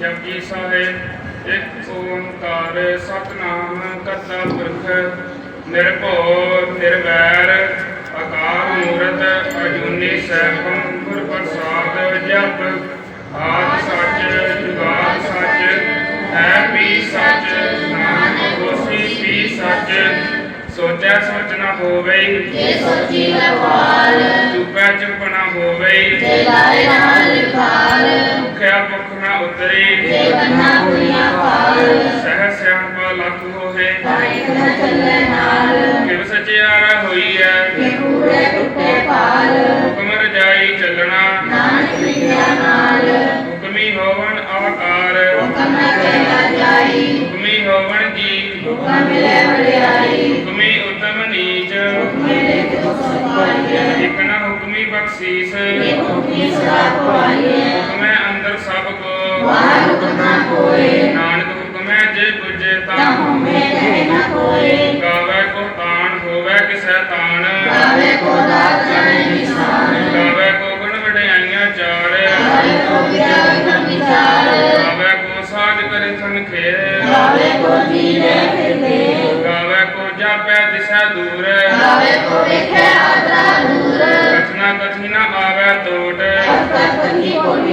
ਜਪਜੀ ਸਾਹਿਬ ਇੱਕ ਓੰਕਾਰ ਸਤਨਾਮ ਕਰਤਾ ਪੁਰਖ ਨਿਰਭਉ ਨਿਰਵੈਰ, ਅਕਾਲ ਮੂਰਤ, ਅਜੂਨੀ ਸੈਭੰ ਗੁਰ ਪ੍ਰਸਾਦ ਜਪ। ਆਦ ਸੱਚ, ਜੁਗਾਦ ਸੱਚ, ਹੈ ਵੀ ਸੱਚ, ਨਾਨਕ ਹੋਸੀ ਵੀ ਸੱਚ। ਸੋਚੈ ਸੋਚ ਨਾ ਹੋਵੇ ਜੇ ਸੋਚੀ ਲਵਾਲ ਚੁਪੈ ਚੁਪ ਨਾ ਹੋਵੇ ਜੇ ਲਾਏ ਨਾਲ ਲਿਖਾਲ ਭੁਖਿਆ ਭੁਖ ਨਾ ਉਤਰੇ। ਜੇ ਬੰਨਾ ਹੋਈਆਂ ਹੁਕਮੀ ਸਦਾ ਹੁਕਮੈ ਅੰਦਰ ਸਭ ਕੋ। ਵਾਹ ਹੁਕਮ ਨਾ ਕੋਏ ਨਾਨਕ ਹੁਕਮੈ ਜੇ ਪੁੱਜੇ ਤਾਂ। ਤਾਂ ਹੁਮੇ ਨਾ ਕੋਏ ਗਾਵੇ ਕੋ ਤਾਣ, ਹੋਵੇ ਕਿਸੈ ਤਾਣ। ਗਾਵੇ ਕੋ ਦਾਤ ਕਰੇ ਨਿਸ਼ਾਨ ਗਾਵੇ ਕੋ ਗੁਣ ਵਡਿਆਈਆਂ ਚਾਰ। ਗਾਵੇ ਕੋ ਵਿਦਿਆ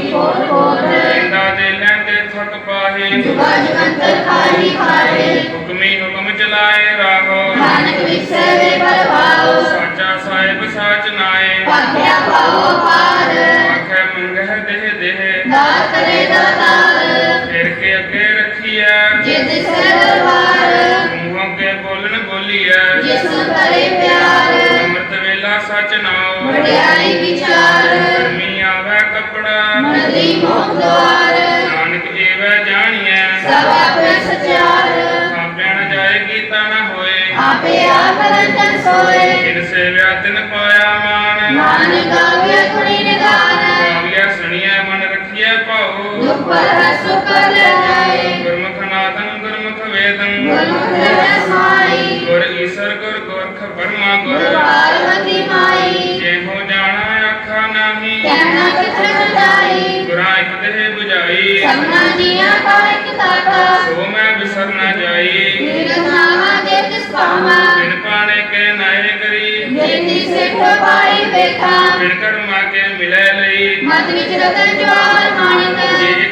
ਕੋਟੀ ਕੋਟ ਕੋਟ ਇੰਦਾ ਦੇ ਲੈਂਦੇ ਥਕ ਪਾਹੇ। ਜੁਗਾ ਜਗੰਤਰ ਖਾਈ ਖਾਏ ਹੁਕਮੀ ਹੁਕਮ ਚਲਾਏ ਰਾਹੋ। ਨਾਨਕ ਵਿਖਸੇ ਵੇ ਪਰਵਾਓ ਸਾਚਾ ਸਾਹਿਬ ਸਾਚ ਨਾਏ। ਭਾਗਿਆ ਪਾਓ ਪਾਰ ਆਖੇ ਮੰਗਹਿ ਦੇਹ ਦੇਹ। ਦਾਤ ਕਰੇ ਦਾਤਾਰ ਫਿਰ ਕੇ ਅੱਗੇ ਰੱਖੀਐ। ਜਿਤ ਸੇ ਦਰਬਾਰ ਮੂੰਹੋਂ ਕੇ ਬੋਲਣ ਬੋਲੀਐ। ਜਿਸ ਕਰੇ ਪਿਆਰ ਅੰਮ੍ਰਿਤ ਵੇਲਾ ਸਚ ਨਾਉ। ਵਡਿਆਈ ਵਿਚਾਰ ਕਪੜਾ ਮੰਦੀ ਮੋਖ ਦੁਆਰ ਨਾਨਕ ਏਵੈ ਜਾਣੀਐ। ਸਭ ਆਪੇ ਸਚਿਆਰ ਥਾਪਿਆ ਨ ਜਾਏ ਕੀਤਾ ਨ ਹੋਏ। ਆਪੇ ਆਪ ਰੰਜਨ ਸੋਏ। ਜਿਨ ਸੇਵਿਆ ਤਿਨ ਪਾਇਆ ਮਾਨ ਮਾਨ ਗਾਵੇ ਕੁਣੀ ਨਿਦਾਨ। ਗਾਵਿਆ ਸੁਣੀਐ ਮਨ ਰੱਖੀਐ ਭਾਉ। ਦੁਖ ਪਰ ਹੈ ਸੁਖ ਕਰ ਜਾਏ। ਗੁਰਮੁਖ ਨਾਦੰ ਗੁਰਮੁਖ ਵੇਦੰ। ਗੁਰਮੁਖ ਰਹਿ ਸਮਾਈ। ਗੁਰ ਈਸਰ ਗੁਰ ਗੋਰਖ ਬਰਮਾ ਗੁਰ। ਪਾਰਵਤੀ ਮਾਈ। ਦੇਹ 부ਝਾਈ ਸਭਨਾ ਜੀਆਂ ਕਾ ਇੱਕ ਦਾਤਾ ਸੋ ਮੈਂ ਵਿਸਰ ਨਾ ਜਾਈ ਨਾਮਾ ਜੇ ਤਿਸ ਪਾਵਾਂ। ਬਿਨ ਪਾਣੇ ਕੇ ਨਾਏ ਕਰੀ। ਜੇਤੀ ਸਿੱਖ ਪਾਈ ਵੇਖਾ। ਬਿਨ ਕਰਮਾ ਕੇ ਮਿਲੇ ਲਈ। ਮਤ ਵਿੱਚ ਰਤਨ ਜਵਾਹਰ ਮਾਣਿਕ ਜੇ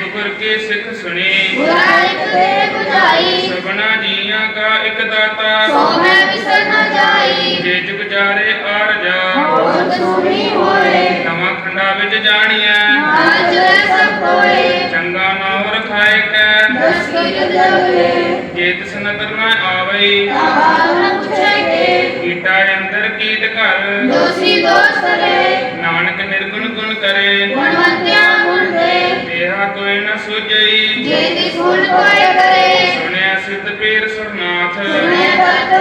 ਕੀ ਸਿੱਖ ਸੁਣੀ। ਬੁਰਾ ਇੱਕ ਦੇ 부ਝਾਈ ਸਭਨਾ ਜੀਆਂ ਕਾ ਇਕ ਦਾਤਾ। ਸੋ ਮੈਂ ਵਿਸਰ ਨਾ ਜਾਈ। ਜੇ ਜੁਗ ਜਾਰੇ ਆਰ ਜਾ। ਹੋਰ ਸੁਣੀ ਹੋਏ। ਨਵਾਂ ਖੰਡਾ ਵਿੱਚ ਜਾਣੀਐ। ਅੱਜ ਸਭ ਕੋਏ। ਚੰਗਾ ਨਾਮ ਰਖਾਏ ਕੈ। ਦਸ ਕੀ ਜਗਲੇ ਜੇ ਤਿਸ ਨਦਰ ਨਾ ਆਵਈ। ਆਵਾਜ਼ ਨਾ ਪੁੱਛੇਗੇ ਕੀਟਾ ਅੰਦਰ ਕੀਟ ਘਰ। ਦੋਸੀ ਦੋਸ ਕਰੇ ਨਾਨਕ ਨਿਰਗੁਣ ਗੁਣ ਕਰੇ। ਗੁਣਵੰਤਿਆਂ ਗੁਣ ਦੇ ਕੋਈ ਨ ਸੁਜਈ ਜੇ ਤਿਸ ਗੁਣ ਕੋਏ ਕਰੇ। ਸੁਣਿਆ ਸਿੱਧ ਪੀਰ ਸੁਰਨਾਥ। ਸੁਣੇ ਤਤ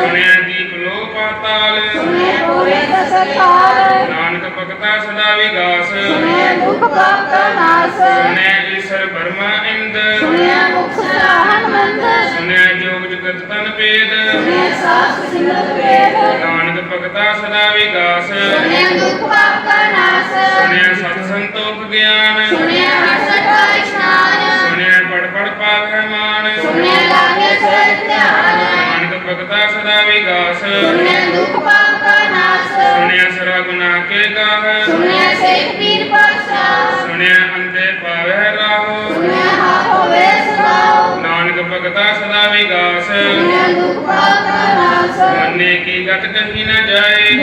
ਸੁਣਿਆ ਦੀਪ ਲੋ ਪਾਤਾਲ। ਸੁਣੇ ਹੋਏ ਦਸਕਾਰ ਨਾਨਕ ਭਗਤਾ ਸਦਾ ਵਿਗਾਸ। ਸੁਣੇ ਦੁਖ ਪਾਪ ਨਾਸ। ਸੁਣਿਆ ਬਰਮਾ ਇੰਦ। ਸੁਣੇ ਮੁਖ ਸਰਾਹਨ ਮੰਦ। ਸੁਣਿਆ ਜੋਗ ਜਗਤ ਤਨ ਭੇਦ। ਸੁਣੇ ਸਾਸ ਸਿਮਰਤ ਵੇਦ ਨਾਨਕ ਭਗਤਾ ਸਦਾ ਵਿਗਾਸ। ਸੁਣੇ ਦੁਖ ਪਾਪ ਕਾ ਨਾਸ। ਸੁਣਿਆ ਸਤ ਸੰਤੋਖ ਗਿਆਨ। ਸੁਣੇ ਹਰਸ ਕਾ ਇਸ਼ਨਾਨ ਸੁਣਿਆ ਪੜ ਪੜ ਪਾਵੈ ਮਾਨ ਸੁਣੇ ਲਾਗੇ ਸੇ ਧਿਆਨ। ਨਾਨਕ ਭਗਤਾ ਸਦਾ ਵਿਗਾਸ। ਸੁਣੇ ਦੁਖ ਪਾਪ ਕਾ ਨਾਸ। ਸੁਣਿਆ ਸਰਾ ਗੁਨਾ ਕੇ ਗਾਹ। ਸੁਣੇ ਸੇਖ ਭਗਤਾ ਸਦਾ ਵਿਗਾਸ। ਮੰਨੇ ਕੀ ਗਤ ਕਹੀ ਨ ਜਾਏ।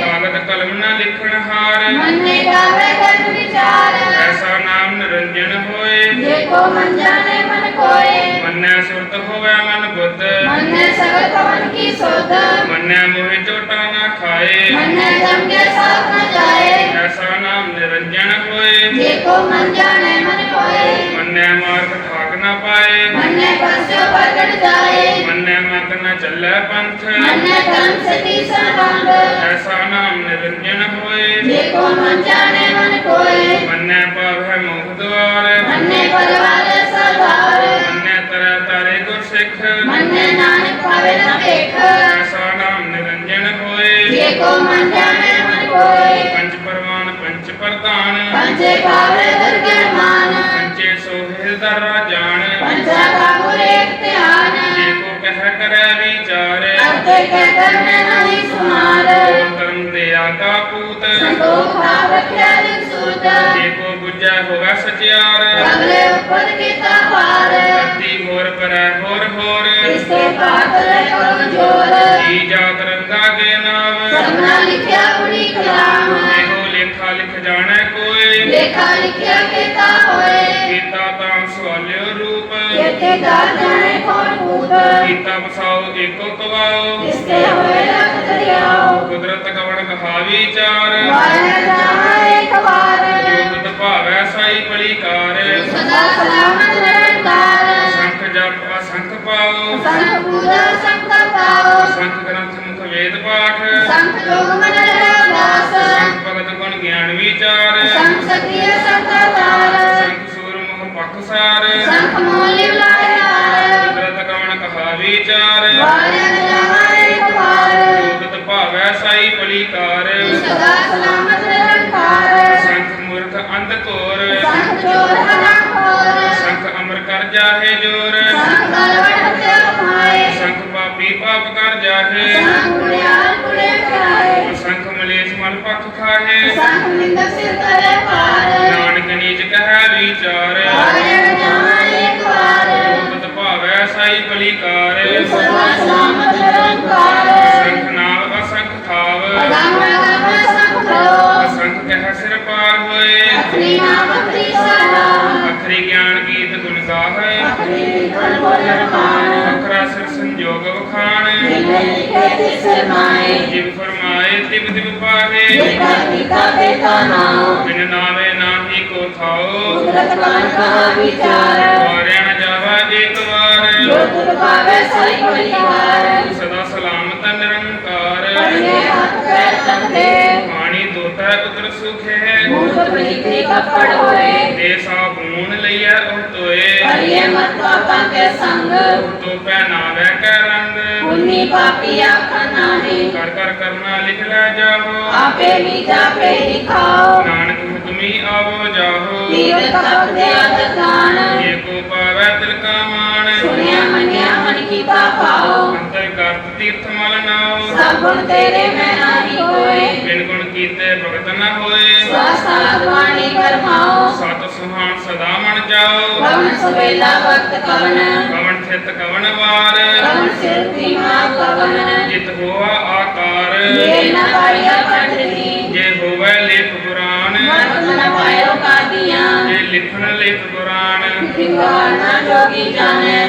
ਕਾਗਦ ਕਲਮ ਨ ਲਿਖਣ ਹਾਰ। ਮੰਨੇ ਗਾਵੇ ਕਰਨ ਵਿਚਾਰ। ਐਸਾ ਨਾਮ ਨਿਰੰਜਨ ਹੋਏ। ਦੇਖੋ ਮਨ ਜਾਣੇ ਕੋਏ ਮੰਨੈ ਸੁਰਤ ਹੋਵੇ ਮਨ ਬੁੱਧ। ਮੰਨੈ ਸਗਲ ਪਵਨ ਕੀ ਸੋਧ। ਮੰਨੈ ਮੋਹਿ ਝੋਟਾ ਨਾ ਖਾਏ। ਮੰਨੈ ਜਮ ਕੇ ਸਾਥ ਨਾ ਜਾਏ। ਐਸਾ ਨਾਮ ਨਿਰੰਜਨ ਹੋਏ। ਦੇਖੋ ਮਨ ਜਾਣੈ ਮਨ ਕੋਏ ਮੰਨੈ ਮਾਰਗ ਠਾਕ ਨਾ ਪਾਏ। ਮੰਨੈ ਪਸਿਓ ਪ੍ਰਗਟ ਜਾਏ। ਮੰਨੈ ਮਤ ਨਾ ਚੱਲੈ ਪੰਥ। ਮੰਨੈ ਧਰਮ ਸਤੀ ਸਰਵਾਂਗ ਐਸਾ ਨਾਮ ਨਿਰੰਜਨ ਹੋਏ। ਦੇਖੋ ਮਨ ਜਾਣੈ ਮਨ ਕੋਏ। ਮੰਨੈ ਪਾਵੈ ਮੋਹ ਦੁਆਰ। ਮੰਨੈ ਪਰਵਾ ਪਵੇ ਨਾ ਭੇਖ ਐਸਾ ਨਾਮ ਨਿਰੰਜਨ ਹੋਏ। ਜੇ ਕੋ ਮਨ ਜਾਣੇ ਮਨ ਕੋਏ। ਪੰਜ ਪਰਵਾਨ ਪੰਜ ਪ੍ਰਧਾਨ। ਪੰਜੇ ਪਾਵੇ ਦਰਗਹਿ ਮਾਨ ਪੰਜੇ ਸੋਹਿਲ ਦਰਾ ਜਾਣ ਪੰਜਾ ਕਾ ਗੁਰੇ ਧਿਆਨ। ਜੇ ਕੋ ਕਹਿ ਕਰੈ ਵਿਚਾਰ। ਅਰਥੇ ਕਹਿ ਕਰਨੇ ਨਹੀਂ ਸੁਮਾਰ। ਕਰਮ ਦੇ ਆਕਾ ਪੂਤ ਸੰਤੋਖ ਭਾਵ ਰੱਖਿਆ ਲਿਖ ਸੂਤ ਜੇ ਕੋ ਬੁੱਝਾ ਹੋਵੇ ਸਚਿਆਰ। ਅਗਲੇ ਉਪਰ ਕੀਤਾ ਪਾਰ ਲਿਖਿਆ ਕੀਤਾ ਹੋਏ। ਕੀਤਾ ਤਾਂ ਸਵਾਲਿਓ ਰੂਪ। ਕਿਤੇ ਦਾਰ ਜਾਣੇ ਕੌਣ ਭੂਤ ਕੀਤਾ ਬਸਾਓ ਏਕੋ ਕਵਾਓ। ਇਸੇ ਹੋਏ ਰਖ ਦਰਿਆਓ ਕੁਦਰਤ ਕਵਣ ਕਹਾ ਵਿਚਾਰ ਵਾਹਿ ਜਾਵਾ ਇੱਕ ਵਾਰ। ਜੋਤ ਭਾਵੈ ਸਾਈ ਪਲੀਕਾਰ ਸਦਾ ਸਲਾਮਤ ਨਿਰੰਕਾਰ ਸੰਖ ਜਪ ਅਸੰਖ ਪਾਓ। ਸੰਖ ਪੂਜਾ ਸੰਖ ਪਾਓ ਸੰਖ ਗ੍ਰੰਥ ਮੁਖ ਵੇਦ ਪਾਠ। ਸੰਖ ਜੋਗ ਮਨ ਰਹਿ ਉਦਾਸ ਸੰਖ ਭਗਤ ਗੁਣ ਗਿਆਨ ਵਿਚਾਰ। ਪਖਸਾਰ ਸੰਖ ਮੋਲੀ ਲਾਇਆਰ ਕੁਦਰਤ ਕਵਣ ਕਹਾ ਵਿਚਾਰ। ਵਾਹਿ ਜਾਵਾ ਇੱਕ ਵਾਰ। ਜੋਤ ਭਾਵੈ ਸਾਈ ਪਲੀਕਾਰ ਸਦਾ ਸਲਾਮਤ ਨਿਰੰਕਾਰ ਸੰਖ ਮੂਰਖ ਅੰਧ ਘੋਰ। ਸੰਖ ਚੋਰ ਹਨਾ ਖੋਰ ਸੰਖ ਅਮਰ ਕਰ ਜਾਹੇ ਜੋਰ। ਸੰਖ ਗਲਵਟ ਹਤਿਆ ਕਮਾਏ ਸੰਖ ਪਾਪੀ ਪਾਪ ਕਰ ਜਾਹੇ। ਸੰਖ ਕੁੜਿਆਲ ਕੁੜੇ ਕਰਾਏ ਸੰਖ ਮਲ ਪਖ ਖਾਹੇ। ਸੰਖ ਨਿੰਦਕ ਸਿਰ ਕਰੇ ਪਾਰ ਨਾਨਕ ਨੀਚ ਕਹੈ ਵਿਚਾਰ। ਵਾਹਿ ਜਾਵਾ ਇੱਕ ਵਾਰ। ਜੋਤ ਭਾਵੈ ਸਾਈ ਪਲੀਕਾਰ ਸਦਾ ਸਲਾਮਤ ਨਿਰੰਕਾਰ ਸੰਖ ਨਾਮ ਅਸੰਖ ਥਾਵ। ਅਗੰਮ ਤਿਸ ਮਾਏ ਜਿਵ ਫਰਮਾਏ ਤਿਵ ਤਿਵ ਪਾਹੇ ਜਿਤਾ ਕੀਤਾ ਬੇਤਾ ਨਾਉ। ਬਿਨ ਨਾਵੇ ਨਾਹੀ ਕੋ ਥਾਓ ਕੁਦਰਤ ਕਾਨ ਕਹਾ ਵਿਚਾਰ। ਵਾਰਿਆ ਨ ਜਾਵਾ ਏਕ ਵਾਰ ਜੋ ਤੁਧ ਭਾਵੇ ਸਹੀ ਪਰਿਵਾਰ। ਸਦਾ ਸਲਾਮਤ ਨਿਰੰਕਾਰ। ਪੜਨੇ ਹੱਥ ਪੈਰ ਤੰਦੇ ਪਾਣੀ ਦੋਤਾ ਪੁੱਤਰ ਸੁਖੇ। ਮੂਤ ਪ੍ਰੀਤੀ ਕੱਪੜ ਹੋਏ। ਦੇ ਸਾਬੂਨ ਲਈਐ ਉਹ ਤੋਏ ਹਰੀਏ ਮਤ ਪਾਪਾਂ ਕੇ ਸੰਗ। ਤੋ ਪਹਿਨਾਵੇ ਕੈ ਰੰਗ। ਪੁੰਨੀ ਪਾਪੀ ਆਖਣ ਨਾਹੀ। ਕਰ ਕਰ ਕਰਨਾ ਲਿਖ ਲੈ ਜਾਹੋ ਆਪੇ ਵੀ ਜਾਪੇ ਹੀ ਖਾਓ ਨਾਨਕ ਹੁਕਮੀ ਆਵੋ ਜਾਹੋ। ਤੀਰ ਤਪ ਦੇ ਅਦਤਾਨ ਜੇ ਕੋ ਪਾਵੈ ਤਿਲ ਕਾ ਮਾਣ। ਸੁਣਿਆ ਮੰਨਿਆ ਮਨ ਕੀਤਾ ਪਾਓ। ਅੰਤਰ ਕਰਤ ਤੀਰਥ ਮਲ ਨਾਉ ਸਭ ਗੁਣ ਤੇਰੇ ਮੈਂ ਨਾਹੀ ਕੋਏ ਬਿਨ ਗੁਣ ਕੀਤੇ ਭਗਤ ਨ ਹੋਏ। ਸਵਾਸਾਦ ਵਾਣੀ ਕਰਮਾਓ ਸਤ ਸੁਹਾਣ ਸਦਾ ਮਨ ਜਾਓ। ਕਵਨ ਸੁਵੇਲਾ ਵਕਤ ਕਵਨ। ਕਵਣ ਥਿਤ ਕਵਣ ਵਾਰ। ਕਵਨ ਸਿਰ ਤੀਮਾ ਕਵਨ। ਜਿਤ ਹੋਆ ਆਕਾਰ। ਜੇ ਨ ਪਾਇਆ ਪੰਡਤੀ ਜੇ ਹੋਵੇ ਲੇਖ ਪੁਰਾਣ ਮਤ ਨ ਪਾਇਓ ਕਾਦੀਆਂ। ਜੇ ਲਿਖਣ ਲੇਖ ਪੁਰਾਣ ਵਿਗਾਨਾ ਜੋਗੀ ਜਾਣੈ।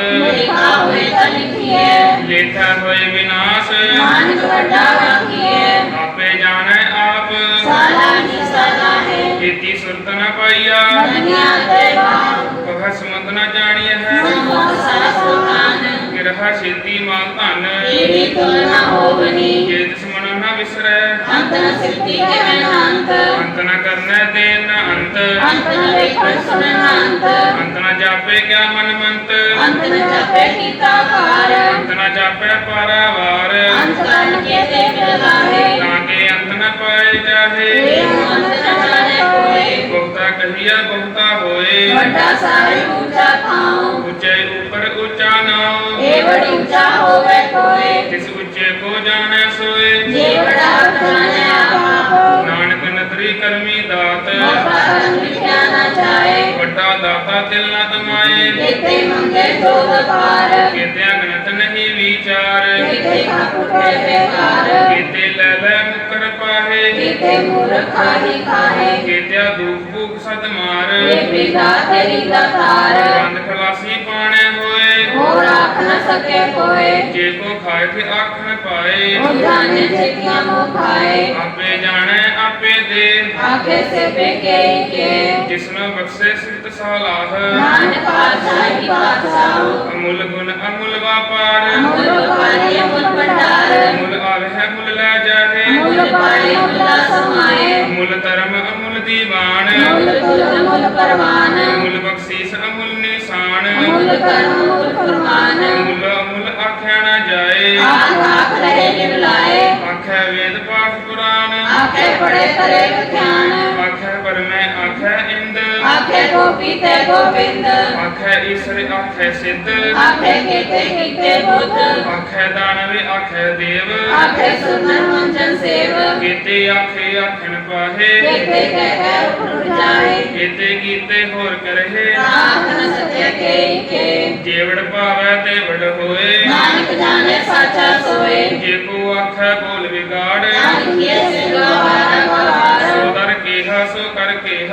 ਲਿਖਾ ਹੋਏ ਤਾਂ ਲਿਖੀਏ ਲੇਖਾ ਹੋਏ ਵਿਨਾਸ਼। ਨਾਨਕ ਵੱਡਾ ਆਖੀਏ ਆਪੇ ਜਾਣੈ ਆਪ। ਸਾਲਾ ਹੀ ਸਾਲਾ ਹੈ ਕੀਤੀ ਸੁਰਤ ਨ ਪਾਈਆ। ਦੁਨੀਆ ਤੇ ਬਾਪ ਕਹ ਸਮਤ ਨ ਜਾਣੀਐ ਹੈ। ਸਮੋਹ ਸਾਸੁਖਾਨ ਗਿਰਹਾ ਛੇਤੀ ਮਾਲ ਧਨ। ਏੜੀ ਤੁਲਨਾ ਹੋਵਨੀ ਜੇ ਦੁਸ਼ਮਨ ਨ ਵਿਸਰੈ। ਅੰਤ ਨ ਸਿੱਧੀ ਕਿਵੇਂ ਅੰਤ ਅੰਤ ਨ ਕਰਨੈ ਦੇਨ ਨ ਅੰਤ ਅੰਤ ਨ ਵੇਖਣ ਸੁਣਨ ਅੰਤ। ਜਾਪੇ ਕਿਆ ਮਨ ਮੰਤ ਅੰਤ ਨ ਜਪੇ ਕੀਤਾ ਕਾਰ ਅੰਤ ਨ ਜਾਪੈ ਪਾਰਾਵਾਰ ਅੰਤ ਕਰਨ ਕੇ ਤੇ ਮਿਲਾਏ ਤਾਂ ਕੇ ਅੰਤ ਨ ਪਾਏ ਜਾਹੇ। ਅੰਤ ਨ ਜਾਣੇ ਕੋਏ ਬਹੁਤਾ ਕਹੀਆ ਬਹੁਤਾ ਹੋਏ। ਵੱਡਾ ਸਾਹਿਬ ਉੱਚਾ ਥਾਉ। ਉੱਚੇ ਉੱਪਰ ਉੱਚਾ ਨਾਉ ਇਹ ਬੜੀ ਉੱਚਾ ਹੋਵੇ ਕੋਏ। ਜਿਸ ਉੱਚੇ ਕੋ ਜਾਣੈ ਸੋਏ। ਜੇ ਬੜਾ ਜਾਣੇ ਆਪ ਨਾਨਕ ਨਦਰੀ ਕਰਮੀ ਦਾਤ। ਮੋਟਾ ਵੱਡਾ ਦਾਤਾ ਦਿਲ ਨ ਤਮਾਏ। ਕਿਤੇ ਮੰਗੇ ਜੋਗ ਪਾਰ। ਕੀਤਿਆ ਗਣਤ ਨਹੀਂ ਵਿਚਾਰ। ਕਿਤੇ ਖਾਪੁਟੇ ਬੇਕਾਰ ਕੀਤੇ ਲੈ ਲੈ ਮੁਕਰ ਪਾਹੇ। ਕਿਤੇ ਮੂਰਖਾ ਹੀ ਖਾਏ ਕੀਤਿਆ ਦੁਖ ਭੂਖ ਸਤ ਮਾਰ। ਇਹ ਬਿਗਾ ਤੇਰੀ ਦਾਤਾਰ ਬੰਦ ਖਲਾਸੀ ਪਾਣੇ ਹੋਏ। ਹੋਰ ਆਖ ਨਾ ਸਕੇ ਕੋਏ ਜੇ ਕੋ ਖਾਏ ਤੇ ਆਖ ਨ ਪਾਏ। ਉਹ ਜਾਣੇ ਜਿਤਿਆ ਮੋ ਖਾਏ। ਆਪੇ ਜਾਣੈ ਆਪੇ ਦੇ। ਆਖੇ ਸੇ ਬੇਕੇ ਕੇ ਜਿਸਨੂੰ ਬਖਸ਼ੇ ਸਿਫਤ ਸਾਲਾਹ ਨਾਨਕ ਪਾਤਸ਼ਾਹੀ ਪਾਤਸ਼ਾਹੋ। ਅਮੁੱਲ ਗੁਣ ਅਮੁੱਲ ਵਾਪਾਰ। ਅਮੁੱਲ ਵਪਾਰੀ ਅਮੁੱਲ ਭੰਡਾਰ। ਅਮੁੱਲ ਆਵਹਿ ਮੁੱਲ ਲੈ ਜਾਹੇ। ਅਮੁੱਲ ਪਾਏ ਮੁੱਲਾ ਸਮਾਏ। ਅਮੁੱਲ ਧਰਮ ਅਮੁੱਲ ਦੀਵਾਨ। ਅਮੁੱਲ ਤੁਲ ਅਮੁੱਲ ਪਰਵਾਨ। ਅਮੁੱਲ ਬਖਸ਼ੀਸ ਅਮੁੱਲ ਨਿਸ਼ਾਨ ਅਮੁੱਲ ਕਰਮ ਅਮੁੱਲ ਫਰਮਾਨ ਅਮੁੱਲ ਅਮੁੱਲ ਆਖਿਆ ਨਾ ਜਾਏ। ਆਖ ਆਖ ਰਹੇ ਨਿਵ ਲਾਏ ਆਖਿਆ ਵੇਦ ਪਾਠ ਪੁਰਾਨ ਆਖੇ ਪੜੇ ਕਰੇ ਵਿਖਿਆਨ। ਆਖਿਆ ਪਰਮੈ ਆਖਿਆ ਇੰਦ। ਆਖੇ ਗੋਪੀ ਤੇ ਗੋਬਿੰਦ ਆਖਿਆ ਈਸ਼ਰ ਆਖਿਆ ਸਿੱਧ ਆਖੇ ਕੀਤੇ ਕੀਤੇ ਬੁੱਧ ਆਖਿਆ ਦਾਨਵ ਆਖਿਆ ਦੇਵ ਆਖੇ ਸੁਨਨ ਮੰਜਨ ਸੇਵ ਕੀਤੇ ਆਖੇ ਆਖਣ ਪਾਹੇ ਕੀਤੇ ਕਹਿ ਕਹਿ ਉਠ ਜਾਏ ਕੀਤੇ ਕੀਤੇ ਹੋਰ ਕਰਹਿ ਆਖ ਨ ਸਕੇ ਕੇ ਕੇ ਜੇਵੜ ਭਾਵੈ ਤੇ ਵੜ ਹੋਏ ਨਾਨਕ ਜਾਣੇ ਸਾਚਾ ਸੋਏ ਜੇ ਕੋ ਆਖੈ ਬੋਲ ਵਿਗਾੜ ਨਾਨਕੀਏ ਸਿਰਵਾ ਵਾਰਾ ਵਾਰ ਸੋ ਦਰ ਕੇਹਾ ਸੋ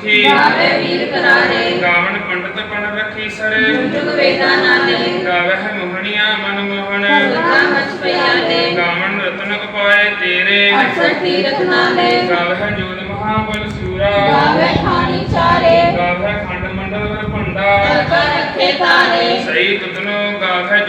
ਸੰਤੋਖੀ ਗਾਵੇ ਵੀਰ ਕਰਾਰੇ। ਗਾਵਣ ਪੰਡਤ ਪਣ ਰੱਖੀ ਸਰ। ਜੁਗ ਵੇਦਾਂ ਨਾਲੇ। ਗਾਵਹਿ ਮੋਹਣੀਆਂ ਮਨ ਮੋਹਨ ਸੁਲਤਾਨ ਮਚ ਪਿਆਲੇ ਗਾਵਣ ਰਤਨ ਉਪਾਏ ਤੇਰੇ। ਅਕਸਰ ਤੀਰਥ ਨਾਲੇ। ਗਾਵਹਿ ਜੋਤ ਮਹਾਬਲ ਸੂਰਾ। ਗਾਵੇ ਖਾਣੀ ਚਾਰੇ। ਗਾਵਹਿ ਖੰਡ ਮੰਡਲ ਭੰਡਾ। ਕਲਕਾ ਰੱਖੇ ਤਾਰੇ। ਸਹੀ ਤੁਤਨੋ ਗਾਵਹਿ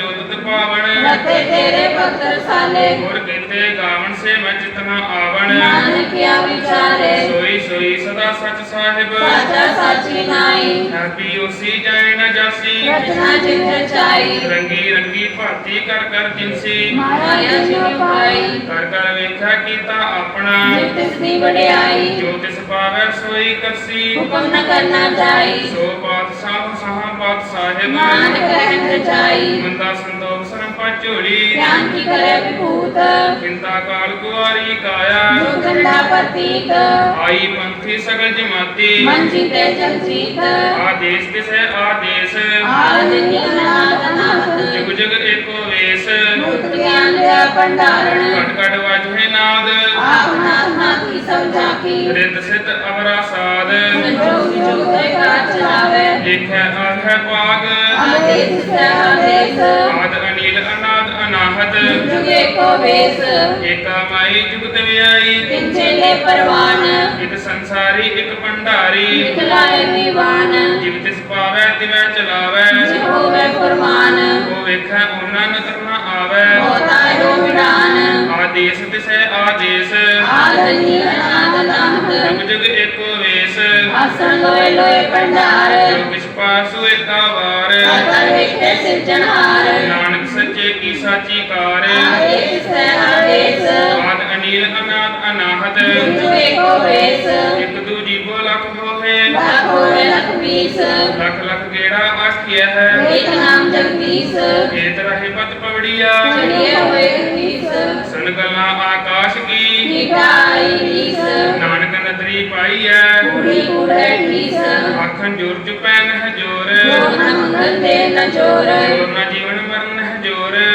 ਪਾਵਨ ਰਤੇ ਤੇਰੇ ਭਗਤ ਰਸਾਲੇ ਹੋਰ ਕੀਤੇ ਗਾਵਣ ਸੇ ਮੈਂ ਚਿਤਨਾ ਆਵਣ। ਨਾਨਕਿਆ ਵਿਚਾਰੇ। ਸੋਈ ਸੋਈ ਸਦਾ ਸਚ ਸਾਹਿਬ। ਸਾਚਾ ਸਾਚੀ ਨਾਈ ਹੈਪੀ ਉਸੀ ਜਾਏ ਨ ਜਾਸੀ। ਰਚਨਾ ਜਿਨ ਰਚਾਈ। ਰੰਗੀ ਰੰਗੀ ਭਾਤੀ ਕਰ ਕਰ ਜਿਨਸੀ ਮਾਇਆ ਜਿਉ ਪਾਈ। ਕਰ ਕਰ ਵੇਖਿਆ ਕੀਤਾ ਆਪਣਾ। ਜਿਤ ਤਿਸ ਦੀ ਵਡਿਆਈ। ਜੋ ਤਿਸ ਪਾਵੈ ਸੋਈ ਕਰਸੀ। ਹੁਕਮ ਨ ਕਰਨਾ ਜਾਈ। ਸੋ ਪਾਤਸ਼ਾਹ ਸਹਾ ਪਾਤ ਸਾਹਿਬ ਨਾਨਕ ਰਹਿਣ ਰਚਾਈ ਮੰਦਾ ਸੰਤੋਖ ਝੋਲੀ ਗਿਆਨ ਕੀ ਕਰੇ ਵਿਭੂਤ? ਚਿੰਤਾ ਕਾਲ ਕੁਆਰੀ ਕਾਇਆ ਜੋ ਗੰਡਾ ਪ੍ਰਤੀਤ। ਆਈ ਪੰਥੀ ਸਗਲ ਜਮਾਤੀ। ਮਨ ਜੀਤੇ ਜਗ ਜੀਤ। ਆਦੇਸ ਤਿਸੈ ਆਦੇਸ। ਆਦ ਨਿਕਨਾਤ ਨਾਤ ਜੁਗ ਜੁਗ ਏਕੋ ਵੇਸ। ਭੂਤ ਗਿਆਨ ਦੇ ਭੰਡਾਰਣ। ਘਟ ਘਟ ਵਾਜੇ ਨਾਦ। ਆਪਨਾ ਨਾਥੀ ਸਮਝਾ ਕੀ? ਰਿਤ ਸਿਤ ਅਵਰਾ ਸਾਧ ਜੋਗ ਜੋਗ ਦੇ ਕਾਰ ਚਲਾਵੇ। ਲਿਖੈ ਆਖੈ ਪਾਗ। ਕੋ ਵੇਸ। ਏਕਾ ਮਾਈ ਜੁਗਤ ਵਿਆਈ ਪਿੰਚੇ ਪਰਵਾਨ। ਇਕ ਸੰਸਾਰੀ ਇਕ ਭੰਡਾਰੀ। ਨਿਕਲਾਏ ਦੀਵਾਨ। ਜਿਵ ਤਿਸ ਪਾਵੈ ਤਿਵੈ ਚਲਾਵੈ। ਜਿ ਹੋਵੇ ਫਰਮਾਨ। ਉਹ ਵੇਖੈ ਉਹਨਾਂ ਨ ਤਰਨਾ ਆਵੈ। ਹੋਤਾ ਜੋ ਵਿਡਾਨ ਆਦੇਸ ਤਿਸੈ ਆਦੇਸ। ਆਦਨੀ ਅਨਾਦ ਨਾਹਤ। ਜੁਗ ਜੁਗ ਏਕੋ ਵੇਸ। ਆਸਣ ਲੋਏ ਲੋਏ ਭੰਡਾਰ। ਜੋ ਕਿਛ ਪਾਸੁ ਏਕਾ ਵਾਰ। ਆਦਰ ਵੇਖੇ ਸਿਰਜਣਹਾਰ ਨਾਨਕ ਕੀ ਸਾਚੀ ਕਾਰ ਆਦੇਸ ਸੇ ਆਦੇਸ ਆਦ ਅਨੀਲ ਅਨਾਦ ਅਨਾਹਤ ਜੁਗੇ ਕੋ ਵੇਸ। ਇਕ ਦੂਜੀ ਬੋ ਲਖ ਹੋਏ ਲੱਖ ਹੋਵੇ ਲੱਖ ਵੀਸ ਲਖ ਲਖ ਗੇੜਾ ਆਖਿਆ ਹੈ? ਏਕ ਨਾਮ ਜਗਦੀਸ਼। ਏਤ ਰਹੇ ਪਤ ਪਵੜੀਆ। ਚੜੀਏ ਹੋਏ ਵੀਸ ਸੁਨ ਗੱਲਾਂ ਆਕਾਸ਼ ਕੀ? ਨਿਕਾਈ ਵੀਸ ਨਾਨਕ ਨਦਰੀ ਪਾਈ ਵੀਸ ਆਖਣ ਜੋਰ ਚੁਪੈਨ ਹੈ ਜੋਰ। ਜੋ ਨ ਮੰਗਲ ਦੇ ਨ ਚੋਰ ਜੋਰ ਨਾ ਜੀਵਨ ਹੈ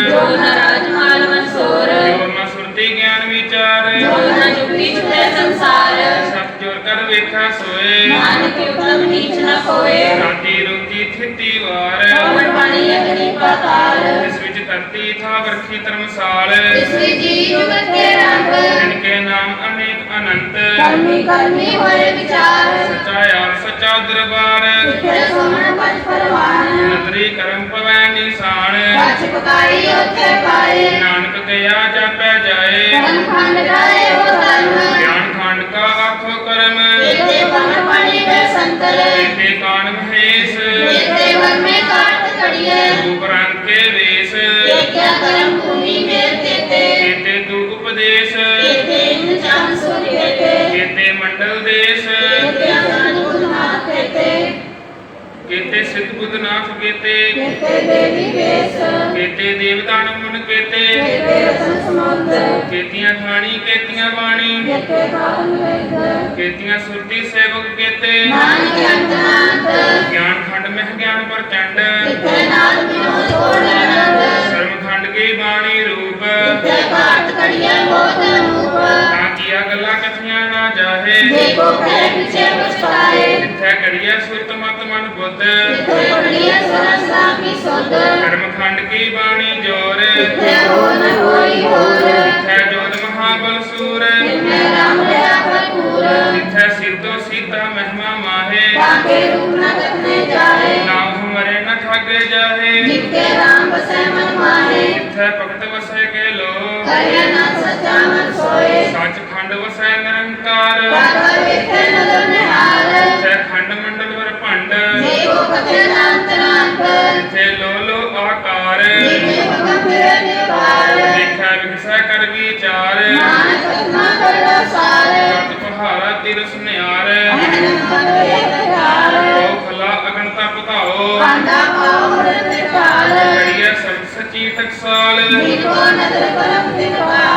ਜੋ ਨ ਰਾਜਮਾਲ ਮਨਸੋਰ। ਜੋਰ ਨਾ ਸੁਰਤੀ ਗਿਆਨ ਵਿਚਾਰ। ਜੋ ਨ ਜੁਗੀ ਛੁਟੇ ਸੰਸਾਰ। ਸਤ ਜੋਰ ਕਰ ਵੇਖਾ ਸੋਏ। ਨਾਨਕ ਉਤਮ ਨੀਚ ਨ ਕੋਏ ਰਾਤੀ ਰੋਤੀ ਥਿੱਤੀ ਵਾਰ। ਪਵਨ ਬਾਣੀ ਅਗਨੀ ਪਾਤਾਲ। ਇਸ ਵਿੱਚ ਧਰਤੀ ਥਾ ਵਰਖੀ ਧਰਮਸਾਲ। ਇਸ ਵਿੱਚ ਜੀ ਜੁਗਤ ਕੇ ਰੰਗ ਜਿਨਕੇ ਨਾਮ ਅਨੇਕ ਅਨੰਤ। ਕਰਮੀ ਕਰਮੀ ਹੋਏ ਵਿਚਾਰ। ਸੱਚਾ ਆਪ ਸੱਚਾ ਦਰਬਾਰ। ਜਿਥੇ ਸੋਹਣ ਪਜ ਪਰਵਾਨ ਨਦਰੀ ਕਰਮ ਪਵੈ ਨਿਸ਼ਾਨ। ਸੱਚ ਪਕਾਈ ਉੱਥੇ ਪਾਏ। ਨਾਨਕ ਗਿਆ ਜਾਪੈ ਜਾਏ। ਧਰਮ ਖੰਡ ਕੀਤੇ। ਸਿੱਧ ਬੁੱਧਨਾਥ ਕੀਤੇ ਦੇਵੀ ਵੇਸ ਕੀਤੇ ਦੇਵਦਾਨ ਮੁਨ ਕੀਤੇ। ਤੇਤੇ ਰਤਨ ਸਮੁੰਦਰ ਕੀਤੀਆਂ ਖਾਣੀ ਕੀਤੀਆਂ ਬਾਣੀ ਤੇਤੇ ਕਾਰਨ ਵੇਦ। ਕੀਤੀਆਂ ਸੁਰਤੀ ਸੇਵਕ ਕੀਤੇ। ਨਾਨਕ ਅੰਤ ਪ੍ਰਚੰਡ ਕਿਤੇ ਨਾਲ ਮਿਲੋ ਛੋੜ ਆਨੰਦ ਸਰਮਖੰਡ ਕੀ ਬਾਣੀ ਰੂਪ। ਕਿਤੇ ਘਾਟ ਕੜੀਏ ਬਹੁਤ ਬੁੱਧ ਕਿਤੇ ਪੜੀਏ ਸਰਸਾ ਕੀ ਸੁਧ। ਕਰਮਖੰਡ ਕੀ ਬਾਣੀ ਜੋਰ। ਕਿਤੇ ਹੋ ਨ ਹੋਈ ਹੋਰ। ਜਿੱਥੇ ਜੋਤ ਮਹਾਬਲ ਸੂਰ। ਕਿਤੇ ਰਾਮ ਲਿਆ ਭਰਪੂਰ। ਜਿੱਥੇ ਸਿੱਧੋ ਸੀਤਾ ਮਹਿਮਾ ਮਾਹੇ। ਤਾਕੇ ਰੂਪ ਨ ਕਥਨੇ ਜਾਏ। ਨਾਮ ਮਰੇ ਨ ਠਾਗੇ ਜਾਹੇ। ਜਿੱਤੇ ਰਾਮ ਬਸੈ ਮਨ ਮਾਹੇ। ਜਿੱਥੇ ਭਗਤ ਵਸੈ ਕੇ ਲੋ। ਕਰਿਆ ਨਾ ਸੱਚਾ ਮਨ ਸੋਏ। ਸੱਚਖੰਡ ਵਸੈ ਨਿਰੰਕਾਰ। ਕਾਕਰ ਵੇਖੇ ਨਦਰ ਨਿਹਾਲ ਜਿੱਥੇ ਖੰਡ ਮੰਡਲ ਵਰ ਭੰਡ ਨਾ ਅੰਤਰਾਂਤ ਜਿੱਥੇ ਲੋ ਲੋ ਆਕਾਰ ਹੁਕਮ ਫਿਰੇ ਨਿਵਾਰ ਦੇਖਿਆ ਵਿਖਸੈ ਕਰ ਵਿਚਾਰ ਨਾਨਕ ਕਥਨਾ ਕਰਦਾ ਸਾਰ ਜਤ ਪਹਾੜਾ ਤਿਰਸ ਨਿਆਰ ਮਨ ਵੇਖ ਖਿਆਲ ਕੋ ਖਲਾ ਅਗਨ ਤਪ ਧਾਓ ਆਂਦਾ ਪਾਉ ਤੇ ਕਾਲ ਕੜੀਏ ਸਭ ਸਚੀ ਟਕਸਾਲ। ਦੇਖੋ ਨਦਰ ਕਰਮ ਦਿਖਾਰ